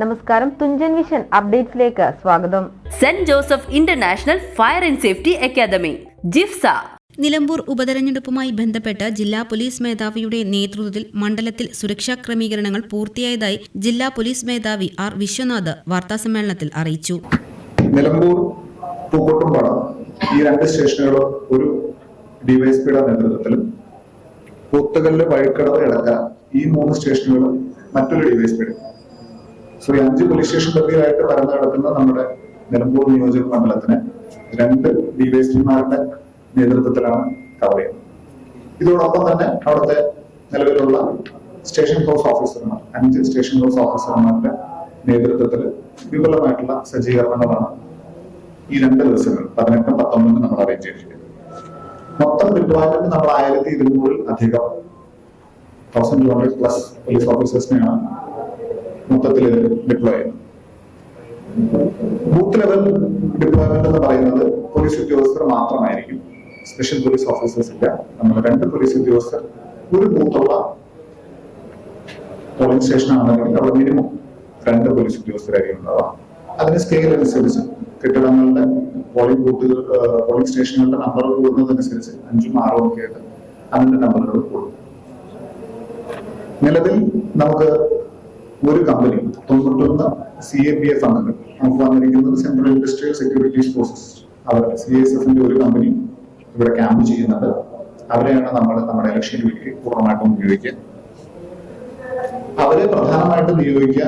നമസ്കാരം തുഞ്ചൻ വിഷൻ അപ്ഡേറ്റ്സിലേക്ക് സ്വാഗതം. Saint Joseph international fire and safety academy ജിഫ്സ. Nilambur ഉപതെരഞ്ഞെടുപ്പുമായി ബന്ധപ്പെട്ട് ജില്ലാ പോലീസ് മേധാവിയുടെ നേതൃത്വത്തിൽ മണ്ഡലത്തിൽ സുരക്ഷാ ക്രമീകരണങ്ങൾ പൂർത്തിയായതായി ജില്ലാ പോലീസ് മേധാവി ആർ വിശ്വനാഥ് വാർത്താസമ്മേളനത്തിൽ അറിയിച്ചു. നിലമ്പൂർ പൂക്കോട്ടുംപാടം ഈ രണ്ട് സ്റ്റേഷനുകളും ഒരു ഡിവൈഎസ്പിയുടെ നേതൃത്വത്തിലും പൂത്തകല്ല് വഴിക്കടവ് ഇടക്ക ഈ മൂന്ന് സ്റ്റേഷനുകളും മറ്റൊരു ഡിവൈഎസ്പിയുടെ ഈ അഞ്ച് പോലീസ് സ്റ്റേഷൻ പരിധിയിലായിട്ട് പരന്നു കിടക്കുന്ന നമ്മുടെ നിലമ്പൂർ നിയോജക മണ്ഡലത്തിന് രണ്ട് ഡിവൈഎസ്പിമാരുടെ നേതൃത്വത്തിലാണ് കവർ ചെയ്യുന്നത്. ഇതോടൊപ്പം തന്നെ അവിടുത്തെ നിലവിലുള്ള സ്റ്റേഷൻ ഹൗസ് ഓഫീസർമാർ അഞ്ച് സ്റ്റേഷൻ ഹൗസ് ഓഫീസർമാരുടെ നേതൃത്വത്തിൽ വിപുലമായിട്ടുള്ള സജ്ജീകരണങ്ങളാണ് ഈ രണ്ട് ദിവസങ്ങൾ പതിനെട്ടും പത്തൊമ്പതിനും നമ്മൾ അറേഞ്ച് ചെയ്തിരിക്കുന്നത്. മൊത്തം ഡിപ്ലോയ്മെന്റ് നമ്മൾ ആയിരത്തി ഇരുന്നൂറിൽ അധികം thousand two hundred plus police ഓഫീസേഴ്സിനെയാണ് മൊത്തത്തിൽ ഡിപ്ലോയ് ചെയ്യുന്നത് ബൂത്ത് ലെവൽ ഡിപ്ലോയ്മെന്റ് എന്ന് പറയുന്നത് പോലീസ് ഉദ്യോഗസ്ഥർ മാത്രമായിരിക്കും. സ്പെഷ്യൽ പോലീസ് ഓഫീസേഴ്സ് ഇല്ല. നമ്മൾ രണ്ട് പോലീസ് ഉദ്യോഗസ്ഥർ ഒരു ബൂത്തുള്ള പോളിംഗ് സ്റ്റേഷൻ ആണെന്നുണ്ടെങ്കിൽ അവിടെ മിനിമം രണ്ട് പോലീസ് ഉദ്യോഗസ്ഥരായിരിക്കും ഉണ്ടാവാം അതിന് സ്കെയിൽ അനുസരിച്ച് കെട്ടിടങ്ങളുടെ പോളിംഗ് ബൂത്തുകൾ പോളിംഗ് സ്റ്റേഷനുകളുടെ നമ്പർ കൂടുന്നതനുസരിച്ച് അഞ്ചും ആറും ഒക്കെ ആയിട്ട് അതിന്റെ നമ്പറുകൾ കൂടും. നിലവിൽ നമുക്ക് ഒരു കമ്പനി തൊണ്ണൂറ്റൊന്ന് സി എ പി എസ് അംഗങ്ങൾ നമുക്ക് വന്നിരിക്കുന്നത് സെൻട്രൽ ഇൻഡസ്ട്രിയൽ സെക്യൂരിറ്റീസ് ഫോഴ്സസ് അവർ സി എസ് എഫിന്റെ ഒരു കമ്പനി ഇവിടെ ക്യാമ്പ് ചെയ്യുന്നത് അവരെയാണ് നമ്മൾ നമ്മുടെ ഇലക്ഷൻ ഡ്യൂട്ടിക്ക് പൂർണമായിട്ടും ഉപയോഗിക്കുക. അവരെ പ്രധാനമായിട്ട് നിയോഗിക്കുക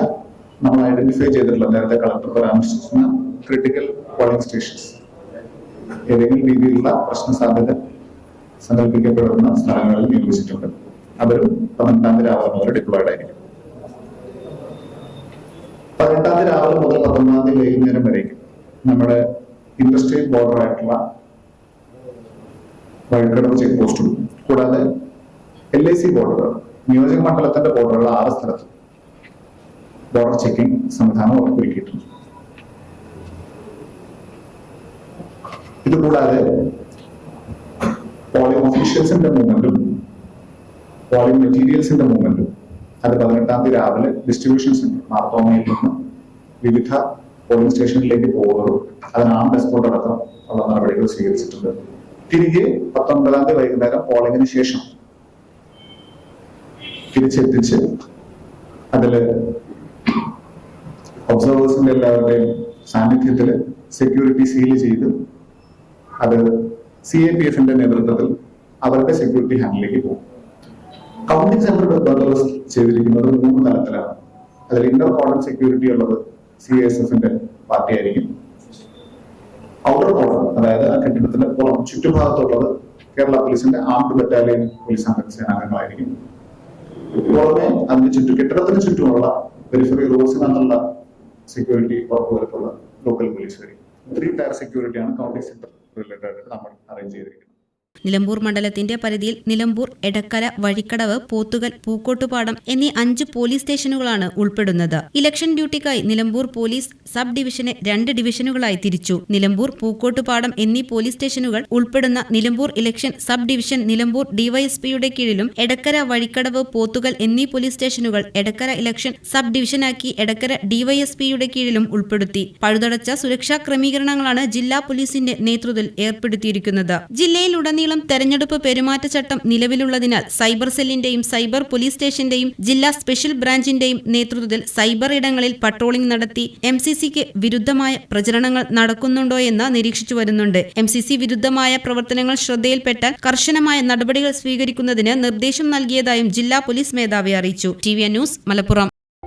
നമ്മൾ ഐഡന്റിഫൈ ചെയ്തിട്ടുള്ള നേരത്തെ കളക്ടർ പരാമർശിക്കുന്ന ക്രിട്ടിക്കൽ പോളിംഗ് സ്റ്റേഷൻസ് ഏതെങ്കിലും രീതിയിലുള്ള പ്രശ്ന സാധ്യത സങ്കല്പിക്കപ്പെടുന്ന സ്ഥലങ്ങളിൽ നിയോഗിച്ചിട്ടുണ്ട്. അവരും പതിനെട്ടാം തീയതി ആവാറുള്ളവർ ഡിപ്ലോയിഡ് ആയിരിക്കും. പതിനെട്ടാം തീയതി രാവിലെ മുതൽ പത്തൊമ്പതാം തീയതി വൈകുന്നേരം വരേക്കും നമ്മുടെ ഇൻഡസ്ട്രിയൽ ബോർഡർ ആയിട്ടുള്ള വഴിക്കടവ് ചെക്ക് പോസ്റ്റും കൂടാതെ എൽ ഐ സി ബോർഡറുകൾ നിയോജക മണ്ഡലത്തിന്റെ ബോർഡറുകൾ ആറ് സ്ഥലത്ത് ബോർഡർ ചെക്കിംഗ് സംവിധാനം ഉറപ്പൊരുക്കിയിട്ടുണ്ട് ഇതുകൂടാതെ പോളിംഗ് ഒഫീഷ്യൽസിന്റെ മൂവ്മെന്റും പോളിംഗ് മെറ്റീരിയൽസിന്റെ മൂവ്മെന്റും അത് പതിനെട്ടാം തീയതി രാവിലെ ഡിസ്ട്രിബ്യൂഷൻ സെന്റർ മാർത്തോമയിൽ നിന്ന് വിവിധ പോളിംഗ് സ്റ്റേഷനിലേക്ക് പോകുന്നതും അതിന് ആം അടക്കം ഉള്ള നടപടികൾ സ്വീകരിച്ചിട്ടുണ്ട്. തിരികെ പത്തൊൻപതാം തീയതി വൈകുന്നേരം പോളിംഗിന് ശേഷം തിരിച്ചെത്തിച്ച് അതിൽ ഒബ്സർവേഴ്സിന്റെ എല്ലാവരുടെയും സാന്നിധ്യത്തിൽ സെക്യൂരിറ്റി സീൽ ചെയ്ത് അത് സി എ പി എഫിന്റെ നേതൃത്വത്തിൽ അവരുടെ സെക്യൂരിറ്റി ഹാൻഡിലേക്ക് പോകും. കൗണ്ടിംഗ് സെന്റർ ബന്ദോബസ്ത് ചെയ്തിരിക്കുന്നത് മൂന്ന് തലത്തിലാണ് അതിൽ ഇന്റർ കോർഡൺ സെക്യൂരിറ്റി ഉള്ളത് സി എസ് എഫിന്റെ പാർട്ടി ആയിരിക്കും ഔട്ടർ കോർഡൺ അതായത് ആ കെട്ടിടത്തിന്റെ പുറം ചുറ്റുഭാഗത്തുള്ളത് കേരള പോലീസിന്റെ ആംഡ് ബറ്റാലിയൻ പോലീസ് സേനാംഗങ്ങളായിരിക്കും. പുറമെ അതിന്റെ ചുറ്റും കെട്ടിടത്തിന് ചുറ്റുമുള്ള പെരിഫറി റോഡ്സിൽ നിന്നുള്ള സെക്യൂരിറ്റി ഉറപ്പുവരുത്തുള്ള ലോക്കൽ പോലീസ് വരും. ത്രീ ടയർ സെക്യൂരിറ്റിയാണ് കൗണ്ടിംഗ് സെന്റർ റിലേറ്റഡ് ആയിട്ട് നമ്മൾ അറേഞ്ച് ചെയ്തിരിക്കുന്നത്. നിലമ്പൂർ മണ്ഡലത്തിന്റെ പരിധിയിൽ നിലമ്പൂർ എടക്കര വഴിക്കടവ് പോത്തുകൽ പൂക്കോട്ടുപാടം എന്നീ അഞ്ച് പോലീസ് സ്റ്റേഷനുകളാണ് ഉൾപ്പെടുന്നത്. ഇലക്ഷൻ ഡ്യൂട്ടിക്കായി നിലമ്പൂർ പോലീസ് സബ് ഡിവിഷനെ രണ്ട് ഡിവിഷനുകളായി തിരിച്ചു. നിലമ്പൂർ പൂക്കോട്ടുപാടം എന്നീ പോലീസ് സ്റ്റേഷനുകൾ ഉൾപ്പെടുന്ന Nilambur election sub division Nilambur ഡിവൈഎസ്പിയുടെ കീഴിലും എടക്കര വഴിക്കടവ് പോത്തുകൽ എന്നീ പോലീസ് സ്റ്റേഷനുകൾ എടക്കര ഇലക്ഷൻ സബ് ഡിവിഷനാക്കി എടക്കര ഡിവൈഎസ്പിയുടെ കീഴിലും ഉൾപ്പെടുത്തി. പഴുതടച്ച സുരക്ഷാ ക്രമീകരണങ്ങളാണ് ജില്ലാ പോലീസിന്റെ നേതൃത്വത്തിൽ ഏർപ്പെടുത്തിയിരിക്കുന്നത്. ജില്ലയിലുടനീളം തെരഞ്ഞെടുപ്പ് പെരുമാറ്റച്ചട്ടം നിലവിലുള്ളതിനാൽ സൈബർ സെല്ലിന്റെയും സൈബർ പോലീസ് സ്റ്റേഷന്റെയും ജില്ലാ സ്പെഷ്യൽ ബ്രാഞ്ചിന്റെയും നേതൃത്വത്തിൽ സൈബർ ഇടങ്ങളിൽ പട്രോളിംഗ് നടത്തി എം സി സിക്ക് വിരുദ്ധമായ പ്രചരണങ്ങൾ നടക്കുന്നുണ്ടോയെന്ന് നിരീക്ഷിച്ചു വരുന്നുണ്ട്. എം സി സി വിരുദ്ധമായ പ്രവർത്തനങ്ങൾ ശ്രദ്ധയിൽപ്പെട്ടാൽ കർശനമായ നടപടികൾ സ്വീകരിക്കുന്നതിന് നിർദ്ദേശം നൽകിയതായും ജില്ലാ പോലീസ് മേധാവി അറിയിച്ചു. T V news Malappuram.